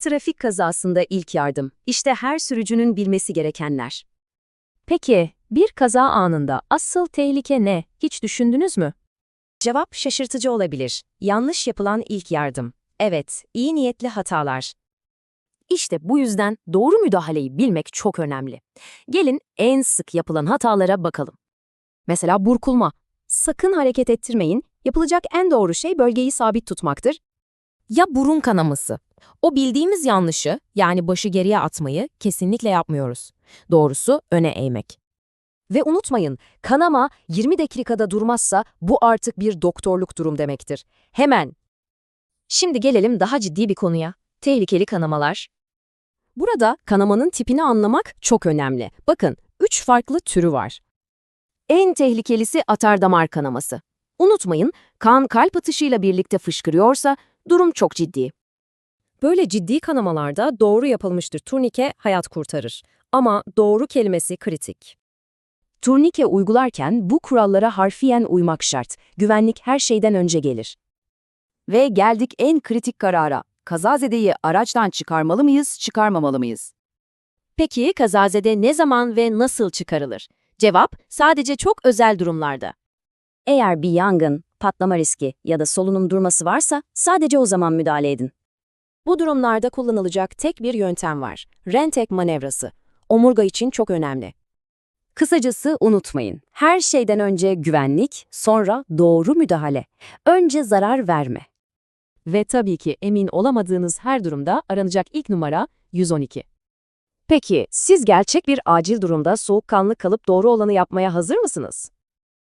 Trafik kazasında ilk yardım. İşte her sürücünün bilmesi gerekenler. Peki, bir kaza anında asıl tehlike ne? Hiç düşündünüz mü? Cevap şaşırtıcı olabilir. Yanlış yapılan ilk yardım. Evet, iyi niyetli hatalar. İşte bu yüzden doğru müdahaleyi bilmek çok önemli. Gelin en sık yapılan hatalara bakalım. Mesela burkulma. Sakın hareket ettirmeyin. Yapılacak en doğru şey bölgeyi sabit tutmaktır. Ya burun kanaması. O bildiğimiz yanlışı, yani başı geriye atmayı kesinlikle yapmıyoruz. Doğrusu öne eğmek. Ve unutmayın, kanama 20 dakikada durmazsa bu artık bir doktorluk durum demektir. Hemen. Şimdi gelelim daha ciddi bir konuya. Tehlikeli kanamalar. Burada kanamanın tipini anlamak çok önemli. Bakın, üç farklı türü var. En tehlikelisi atardamar kanaması. Unutmayın, kan kalp atışıyla birlikte fışkırıyorsa durum çok ciddi. Böyle ciddi kanamalarda doğru yapılmıştır turnike hayat kurtarır. Ama doğru kelimesi kritik. Turnike uygularken bu kurallara harfiyen uymak şart. Güvenlik her şeyden önce gelir. Ve geldik en kritik karara. Kazazedeyi araçtan çıkarmalı mıyız, çıkarmamalı mıyız? Peki kazazede ne zaman ve nasıl çıkarılır? Cevap sadece çok özel durumlarda. Eğer bir yangın, patlama riski ya da solunum durması varsa sadece o zaman müdahale edin. Bu durumlarda kullanılacak tek bir yöntem var. Rentek manevrası. Omurga için çok önemli. Kısacası unutmayın. Her şeyden önce güvenlik, sonra doğru müdahale. Önce zarar verme. Ve tabii ki emin olamadığınız her durumda aranacak ilk numara 112. Peki, siz gerçek bir acil durumda soğukkanlı kalıp doğru olanı yapmaya hazır mısınız?